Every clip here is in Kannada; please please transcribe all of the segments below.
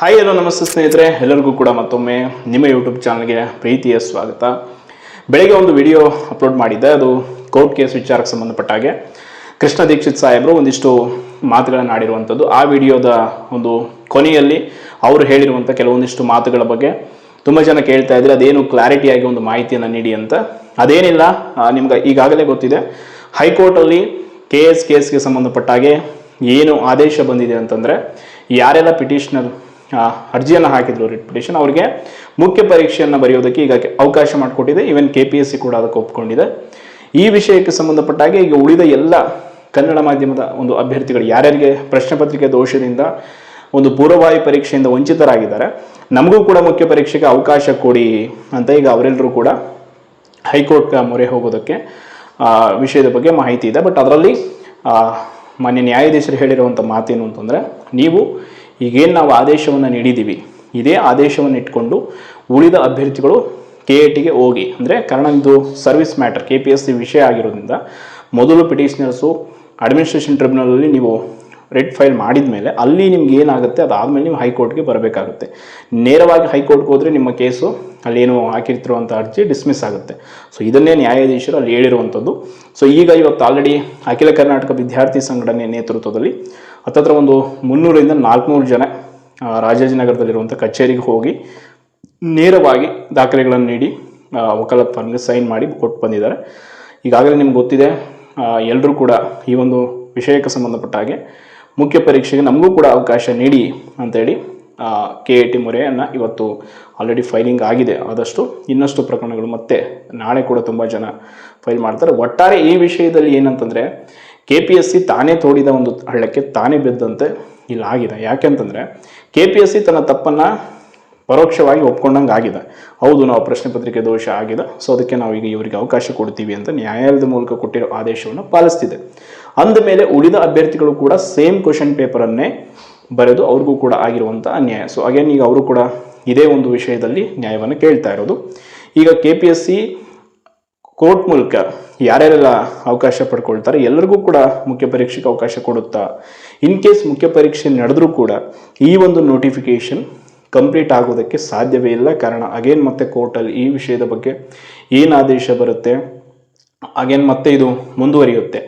ಹಾಯ್ ಹಲೋ ನಮಸ್ತೆ ಸ್ನೇಹಿತರೆ, ಎಲ್ಲರಿಗೂ ಕೂಡ ಮತ್ತೊಮ್ಮೆ ನಿಮ್ಮ ಯೂಟ್ಯೂಬ್ ಚಾನಲ್ಗೆ ಪ್ರೀತಿಯ ಸ್ವಾಗತ. ಬೆಳಗ್ಗೆ ಒಂದು ವಿಡಿಯೋ ಅಪ್ಲೋಡ್ ಮಾಡಿದ್ದೆ, ಅದು ಕೋರ್ಟ್ ಕೇಸ್ ವಿಚಾರಕ್ಕೆ ಸಂಬಂಧಪಟ್ಟ ಹಾಗೆ. ಕೃಷ್ಣ ದೀಕ್ಷಿತ್ ಸಾಹೇಬರು ಒಂದಿಷ್ಟು ಮಾತುಗಳನ್ನು ಆಡಿರುವಂಥದ್ದು. ಆ ವಿಡಿಯೋದ ಒಂದು ಕೊನೆಯಲ್ಲಿ ಅವರು ಹೇಳಿರುವಂಥ ಕೆಲವೊಂದಿಷ್ಟು ಮಾತುಗಳ ಬಗ್ಗೆ ತುಂಬ ಜನ ಕೇಳ್ತಾ ಇದ್ರೆ ಅದೇನು ಕ್ಲಾರಿಟಿಯಾಗಿ ಒಂದು ಮಾಹಿತಿಯನ್ನು ನೀಡಿ ಅಂತ. ಅದೇನಿಲ್ಲ ನಿಮ್ಗೆ ಈಗಾಗಲೇ ಗೊತ್ತಿದೆ. ಹೈಕೋರ್ಟಲ್ಲಿ ಕೆ ಎಸ್ ಸಂಬಂಧಪಟ್ಟ ಹಾಗೆ ಏನು ಆದೇಶ ಬಂದಿದೆ ಅಂತಂದರೆ, ಯಾರೆಲ್ಲ ಪಿಟಿಷನರ್ ಅರ್ಜಿಯನ್ನು ಹಾಕಿದ್ರು ರಿಟ್ ಪಿಟಿಷನ್. ಅವರಿಗೆ ಮುಖ್ಯ ಪರೀಕ್ಷೆಯನ್ನು ಬರೆಯೋದಕ್ಕೆ ಈಗ ಅವಕಾಶ ಮಾಡಿಕೊಟ್ಟಿದೆ. Even K P S C ಕೂಡ ಅದಕ್ಕೆ ಒಪ್ಕೊಂಡಿದೆ. ಈ ವಿಷಯಕ್ಕೆ ಸಂಬಂಧಪಟ್ಟ ಹಾಗೆ ಈಗ ಉಳಿದ ಎಲ್ಲ ಕನ್ನಡ ಮಾಧ್ಯಮದ ಒಂದು ಅಭ್ಯರ್ಥಿಗಳು ಯಾರ್ಯಾರಿಗೆ ಪ್ರಶ್ನೆ ಪತ್ರಿಕೆ ದೋಷದಿಂದ ಒಂದು ಪೂರ್ವಭಾವಿ ಪರೀಕ್ಷೆಯಿಂದ ವಂಚಿತರಾಗಿದ್ದಾರೆ, ನಮಗೂ ಕೂಡ ಮುಖ್ಯ ಪರೀಕ್ಷೆಗೆ ಅವಕಾಶ ಕೊಡಿ ಅಂತ ಈಗ ಅವರೆಲ್ಲರೂ ಕೂಡ ಹೈಕೋರ್ಟ್ ಮೊರೆ ಹೋಗೋದಕ್ಕೆ ವಿಷಯದ ಬಗ್ಗೆ ಮಾಹಿತಿ ಇದೆ. ಬಟ್ ಅದರಲ್ಲಿ ಮಾನ್ಯ ನ್ಯಾಯಾಧೀಶರು ಹೇಳಿರುವಂಥ ಮಾತೇನು ಅಂತಂದರೆ, ನೀವು ಈಗೇನು ನಾವು ಆದೇಶವನ್ನು ನೀಡಿದ್ದೀವಿ ಇದೇ ಆದೇಶವನ್ನು ಇಟ್ಕೊಂಡು ಉಳಿದ ಅಭ್ಯರ್ಥಿಗಳು ಕೆ ಎ ಟಿಗೆ ಹೋಗಿ, ಅಂದರೆ ಕಾರಣ ಇದು service matter, K P S C ವಿಷಯ ಆಗಿರೋದ್ರಿಂದ ಮೊದಲು ಪಿಟಿಷನರ್ಸು, ಅಡ್ಮಿನಿಸ್ಟ್ರೇಷನ್ ಟ್ರಿಬ್ಯುನಲಲ್ಲಿ ನೀವು ರೆಡ್ ಫೈಲ್ ಮಾಡಿದ ಮೇಲೆ ಅಲ್ಲಿ ನಿಮ್ಗೆ ಏನಾಗುತ್ತೆ? ಅದಾದಮೇಲೆ ನೀವು ಹೈಕೋರ್ಟ್ಗೆ ಬರಬೇಕಾಗುತ್ತೆ. ನೇರವಾಗಿ ಹೈಕೋರ್ಟ್ಗೆ ಹೋದರೆ ನಿಮ್ಮ ಕೇಸು ಅಲ್ಲೇನು ಹಾಕಿರ್ತಿರುವಂಥ ಅರ್ಜಿ ಡಿಸ್ಮಿಸ್ ಆಗುತ್ತೆ. ಸೊ ಇದನ್ನೇ ನ್ಯಾಯಾಧೀಶರು ಅಲ್ಲಿ ಹೇಳಿರುವಂಥದ್ದು. ಸೊ ಈಗ ಇವತ್ತು ಆಲ್ರೆಡಿ ಅಖಿಲ ಕರ್ನಾಟಕ ವಿದ್ಯಾರ್ಥಿ ಸಂಘಟನೆ ನೇತೃತ್ವದಲ್ಲಿ ಹತ್ತತ್ರ ಒಂದು ಮುನ್ನೂರಿಂದ ನಾಲ್ಕುನೂರು ಜನ ರಾಜಾಜಿನಗರದಲ್ಲಿರುವಂಥ ಕಚೇರಿಗೆ ಹೋಗಿ ನೇರವಾಗಿ ದಾಖಲೆಗಳನ್ನು ನೀಡಿ ವಕಾಲತ್ ಸೈನ್ ಮಾಡಿ ಕೊಟ್ಟು ಬಂದಿದ್ದಾರೆ. ಈಗಾಗಲೇ ನಿಮ್ಗೆ ಗೊತ್ತಿದೆ ಎಲ್ಲರೂ ಕೂಡ ಈ ಒಂದು ವಿಷಯಕ್ಕೆ ಸಂಬಂಧಪಟ್ಟ ಹಾಗೆ ಮುಖ್ಯ ಪರೀಕ್ಷೆಗೆ ನಮಗೂ ಕೂಡ ಅವಕಾಶ ನೀಡಿ ಅಂತೇಳಿ ಕೆ ಎ ಟಿ ಮೊರೆಯನ್ನು ಇವತ್ತು ಆಲ್ರೆಡಿ ಫೈಲಿಂಗ್ ಆಗಿದೆ. ಆದಷ್ಟು ಇನ್ನಷ್ಟು ಪ್ರಕರಣಗಳು ಮತ್ತೆ ನಾಳೆ ಕೂಡ ತುಂಬ ಜನ ಫೈಲ್ ಮಾಡ್ತಾರೆ. ಒಟ್ಟಾರೆ ಈ ವಿಷಯದಲ್ಲಿ ಏನಂತಂದರೆ ಕೆ ಪಿ ಎಸ್ ಸಿ ತಾನೇ ತೋಡಿದ ಒಂದು ಹಳ್ಳಕ್ಕೆ ತಾನೇ ಬಿದ್ದಂತೆ ಇಲ್ಲಿ ಆಗಿದೆ. ಯಾಕೆಂತಂದರೆ ಕೆ ಪಿ ಎಸ್ ಸಿ ತನ್ನ ತಪ್ಪನ್ನು ಪರೋಕ್ಷವಾಗಿ ಒಪ್ಕೊಂಡಂಗೆ ಆಗಿದೆ. ಹೌದು, ನಾವು ಪ್ರಶ್ನೆ ಪತ್ರಿಕೆ ದೋಷ ಆಗಿದೆ. ಸೊ ಅದಕ್ಕೆ ನಾವು ಈಗ ಇವರಿಗೆ ಅವಕಾಶ ಕೊಡ್ತೀವಿ ಅಂತ ನ್ಯಾಯಾಲಯದ ಮೂಲಕ ಕೊಟ್ಟಿರೋ ಆದೇಶವನ್ನು ಪಾಲಿಸ್ತಿದೆ. ಅಂದಮೇಲೆ ಉಳಿದ ಅಭ್ಯರ್ಥಿಗಳು ಕೂಡ ಸೇಮ್ ಕ್ವಶನ್ ಪೇಪರನ್ನೇ ಬರೆದು ಅವ್ರಿಗೂ ಕೂಡ ಆಗಿರುವಂಥ ಅನ್ಯಾಯ ಸೊ ಅಗೇನ್ ಈಗ ಅವರು ಕೂಡ ಇದೇ ಒಂದು ವಿಷಯದಲ್ಲಿ ನ್ಯಾಯವನ್ನು ಕೇಳ್ತಾ ಇರೋದು. ಈಗ K P S C court ಮೂಲಕ ಯಾರ್ಯಾರೆಲ್ಲ ಅವಕಾಶ ಪಡ್ಕೊಳ್ತಾರೆ, ಎಲ್ಲರಿಗೂ ಕೂಡ ಮುಖ್ಯ ಪರೀಕ್ಷೆಗೆ ಅವಕಾಶ ಕೊಡುತ್ತಾ ಇನ್ ಕೇಸ್ ಮುಖ್ಯ ಪರೀಕ್ಷೆ ನಡೆದರೂ ಕೂಡ ಈ ಒಂದು ನೋಟಿಫಿಕೇಶನ್ ಕಂಪ್ಲೀಟ್ ಆಗೋದಕ್ಕೆ ಸಾಧ್ಯವೇ ಇಲ್ಲ. ಕಾರಣ ಅಗೇನ್ ಮತ್ತೆ ಕೋರ್ಟಲ್ಲಿ ಈ ವಿಷಯದ ಬಗ್ಗೆ ಏನು ಆದೇಶ ಬರುತ್ತೆ ಅಗೇನ್ ಮತ್ತೆ ಇದು ಮುಂದುವರಿಯುತ್ತೆ.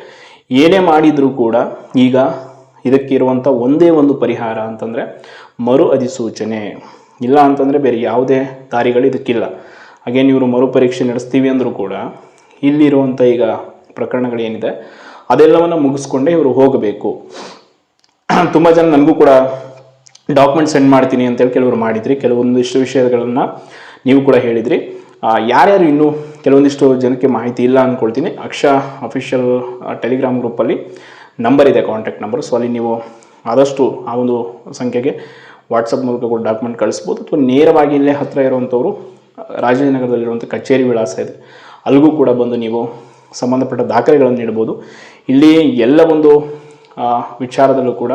ಏನೇ ಮಾಡಿದರೂ ಕೂಡ ಈಗ ಇದಕ್ಕಿರುವಂಥ ಒಂದೇ ಒಂದು ಪರಿಹಾರ ಅಂತಂದರೆ ಮರು ಅಧಿಸೂಚನೆ. ಇಲ್ಲ ಅಂತಂದರೆ ಬೇರೆ ಯಾವುದೇ ದಾರಿಗಳು ಇದಕ್ಕಿಲ್ಲ. ಹಾಗೇನು ಇವರು ಮರು ಪರೀಕ್ಷೆ ನಡೆಸ್ತೀವಿ ಅಂದರೂ ಕೂಡ ಇಲ್ಲಿರುವಂಥ ಈಗ ಪ್ರಕರಣಗಳೇನಿದೆ ಅದೆಲ್ಲವನ್ನು ಮುಗಿಸ್ಕೊಂಡೇ ಇವರು ಹೋಗಬೇಕು. ತುಂಬ ಜನ ನನಗೂ ಕೂಡ ಡಾಕ್ಯುಮೆಂಟ್ ಸೆಂಡ್ ಮಾಡ್ತೀನಿ ಅಂತೇಳಿ ಕೆಲವರು ಮಾಡಿದ್ರಿ. ಕೆಲವೊಂದಿಷ್ಟು ವಿಷಯಗಳನ್ನು ನೀವು ಕೂಡ ಹೇಳಿದ್ರಿ. ಯಾರ್ಯಾರು ಇನ್ನೂ ಕೆಲವೊಂದಿಷ್ಟು ಜನಕ್ಕೆ ಮಾಹಿತಿ ಇಲ್ಲ ಅಂದ್ಕೊಳ್ತೀನಿ ಅಕ್ಷ ಅಫಿಷಿಯಲ್ ಟೆಲಿಗ್ರಾಮ್ ಗ್ರೂಪಲ್ಲಿ ನಂಬರ್ ಇದೆ ಕಾಂಟ್ಯಾಕ್ಟ್ ನಂಬರ್ ಸೊ ಅಲ್ಲಿ ನೀವು ಆದಷ್ಟು ಆ ಒಂದು ಸಂಖ್ಯೆಗೆ ವಾಟ್ಸಪ್ ಮೂಲಕ ಕೂಡ ಡಾಕ್ಯುಮೆಂಟ್ ಕಳಿಸ್ಬೋದು. ಅಥವಾ ನೇರವಾಗಿ ಇಲ್ಲೇ ಹತ್ತಿರ ಇರುವಂಥವರು ರಾಜಾಜಿನಗರದಲ್ಲಿರುವಂಥ ಕಚೇರಿ ವಿಳಾಸ ಇದೆ. ಅಲ್ಲಿಗೂ ಕೂಡ ಬಂದು ನೀವು ಸಂಬಂಧಪಟ್ಟ ದಾಖಲೆಗಳನ್ನು ನೀಡ್ಬೋದು. ಇಲ್ಲಿ ಎಲ್ಲ ಒಂದು ವಿಚಾರದಲ್ಲೂ ಕೂಡ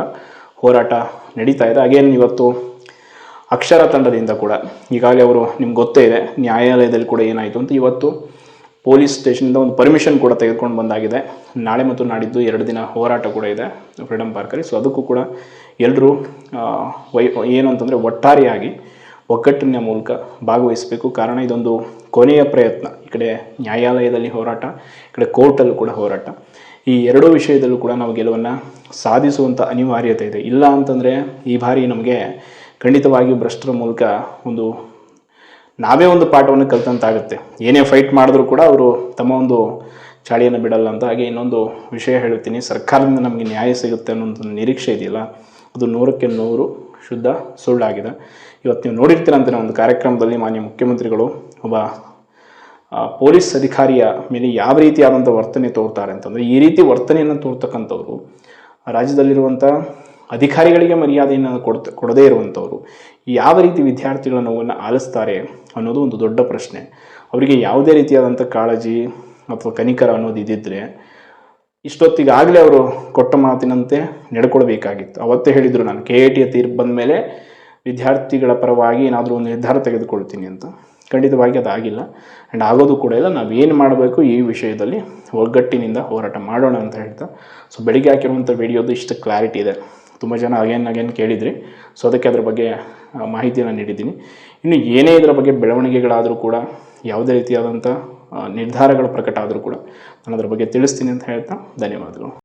ಹೋರಾಟ ನಡೀತಾ ಇದೆ. ಅಗೇನ್ ಇವತ್ತು ಅಕ್ಷರ ತಂಡದಿಂದ ಕೂಡ. ಈಗಾಗಲೇ ಅವರು ನಿಮ್ಗೆ ಗೊತ್ತೇ ಇದೆ, ನ್ಯಾಯಾಲಯದಲ್ಲಿ ಕೂಡ ಏನಾಯಿತು ಅಂತ. ಇವತ್ತು ಪೊಲೀಸ್ ಸ್ಟೇಷನಿಂದ ಒಂದು ಪರ್ಮಿಷನ್ ಕೂಡ ತೆಗೆದುಕೊಂಡು ಬಂದಾಗಿದೆ. ನಾಳೆ ಮತ್ತು ನಾಡಿದ್ದು ಎರಡು ದಿನ ಹೋರಾಟ ಕೂಡ ಇದೆ ಫ್ರೀಡಮ್ ಪಾರ್ಕಲ್ಲಿ. ಸೊ ಅದಕ್ಕೂ ಕೂಡ ಎಲ್ಲರೂ ವೈ, ಏನು ಅಂತಂದರೆ ಒಟ್ಟಾರೆಯಾಗಿ ಒಗ್ಗಟ್ಟಿನ ಮೂಲಕ ಭಾಗವಹಿಸಬೇಕು. ಕಾರಣ ಇದೊಂದು ಕೊನೆಯ ಪ್ರಯತ್ನ. ಈ ಕಡೆ ನ್ಯಾಯಾಲಯದಲ್ಲಿ ಹೋರಾಟ, ಈ ಕಡೆ ಕೋರ್ಟಲ್ಲೂ ಕೂಡ ಹೋರಾಟ. ಈ ಎರಡೂ ವಿಷಯದಲ್ಲೂ ಕೂಡ ನಾವು ಗೆಲುವನ್ನು ಸಾಧಿಸುವಂಥ ಅನಿವಾರ್ಯತೆ ಇದೆ. ಇಲ್ಲ ಅಂತಂದರೆ ಈ ಬಾರಿ ನಮಗೆ ಖಂಡಿತವಾಗಿ ಭ್ರಷ್ಟರ ಮೂಲಕ ಒಂದು, ನಾವೇ ಒಂದು ಪಾಠವನ್ನು ಕಲ್ತಂತಾಗುತ್ತೆ. ಏನೇ ಫೈಟ್ ಮಾಡಿದ್ರು ಕೂಡ ಅವರು ತಮ್ಮ ಒಂದು ಚಾಳಿಯನ್ನು ಬಿಡಲ್ಲ ಅಂತ ಹಾಗೆ ಇನ್ನೊಂದು ವಿಷಯ ಹೇಳ್ತೀನಿ ಸರ್ಕಾರದಿಂದ ನಮಗೆ ನ್ಯಾಯ ಸಿಗುತ್ತೆ ಅನ್ನೋ ನಿರೀಕ್ಷೆ ಇದೆಯಲ್ಲ, ಅದು ನೂರಕ್ಕೆ ನೂರು ಶುದ್ಧ ಸುಳ್ಳಾಗಿದೆ. ಇವತ್ತು ನೀವು ನೋಡಿರ್ತೀರಂತೆ ಒಂದು ಕಾರ್ಯಕ್ರಮದಲ್ಲಿ ಮಾನ್ಯ ಮುಖ್ಯಮಂತ್ರಿಗಳು ಒಬ್ಬ ಪೊಲೀಸ್ ಅಧಿಕಾರಿಯ ಮೇಲೆ ಯಾವ ರೀತಿಯಾದಂಥ ವರ್ತನೆ ತೋರ್ತಾರೆ ಅಂತಂದರೆ, ಈ ರೀತಿ ವರ್ತನೆಯನ್ನು ತೋರ್ತಕ್ಕಂಥವ್ರು ರಾಜ್ಯದಲ್ಲಿರುವಂಥ ಅಧಿಕಾರಿಗಳಿಗೆ ಮರ್ಯಾದೆಯನ್ನು ಕೊಡ್ತ, ಕೊಡದೇ ಇರುವಂಥವ್ರು, ಯಾವ ರೀತಿ ವಿದ್ಯಾರ್ಥಿಗಳ ನೋವನ್ನು ಆಲಿಸ್ತಾರೆ ಅನ್ನೋದು ಒಂದು ದೊಡ್ಡ ಪ್ರಶ್ನೆ. ಅವರಿಗೆ ಯಾವುದೇ ರೀತಿಯಾದಂಥ ಕಾಳಜಿ ಅಥವಾ ಕನಿಕರ ಅನ್ನೋದು ಇದ್ದಿದ್ದರೆ ಇಷ್ಟೊತ್ತಿಗಾಗಲೇ ಅವರು ಕೊಟ್ಟ ಮಾತಿನಂತೆ ನಡ್ಕೊಳ್ಬೇಕಾಗಿತ್ತು. ಅವತ್ತೇ ಹೇಳಿದರು ನಾನು, ಕೆ ಎ ಟಿಯ ತೀರ್ಪು ಬಂದ ಮೇಲೆ ವಿದ್ಯಾರ್ಥಿಗಳ ಪರವಾಗಿ ಏನಾದರೂ ಒಂದು ನಿರ್ಧಾರ ತೆಗೆದುಕೊಳ್ತೀನಿ ಅಂತ. ಖಂಡಿತವಾಗಿ ಅದಾಗಿಲ್ಲ. ಆ್ಯಂಡ್ ಆಗೋದು ಕೂಡ ಇಲ್ಲ. ನಾವು ಏನು ಮಾಡಬೇಕು ಈ ವಿಷಯದಲ್ಲಿ ಒಗ್ಗಟ್ಟಿನಿಂದ ಹೋರಾಟ ಮಾಡೋಣ ಅಂತ ಹೇಳ್ತಾ. ಸೊ, ಬೆಳಿಗ್ಗೆ ಹಾಕಿರುವಂಥ ವಿಡಿಯೋದು ಇಷ್ಟು ಕ್ಲಾರಿಟಿ ಇದೆ. ತುಂಬ ಜನ ಅಗೇನ್ ಅಗೇನ್ ಕೇಳಿದ್ರಿ. ಸೊ ಅದಕ್ಕೆ ಅದ್ರ ಬಗ್ಗೆ ಮಾಹಿತಿಯನ್ನು ನೀಡಿದ್ದೀನಿ. ಇನ್ನು ಏನೇ ಇದರ ಬಗ್ಗೆ ಬೆಳವಣಿಗೆಗಳಾದರೂ ಕೂಡ, ಯಾವುದೇ ರೀತಿಯಾದಂಥ ನಿರ್ಧಾರಗಳು ಪ್ರಕಟ ಆದರೂ ಕೂಡ, ನಾನು ಅದರ ಬಗ್ಗೆ ತಿಳಿಸ್ತೀನಿ ಅಂತ ಹೇಳ್ತಾ ಧನ್ಯವಾದಗಳು.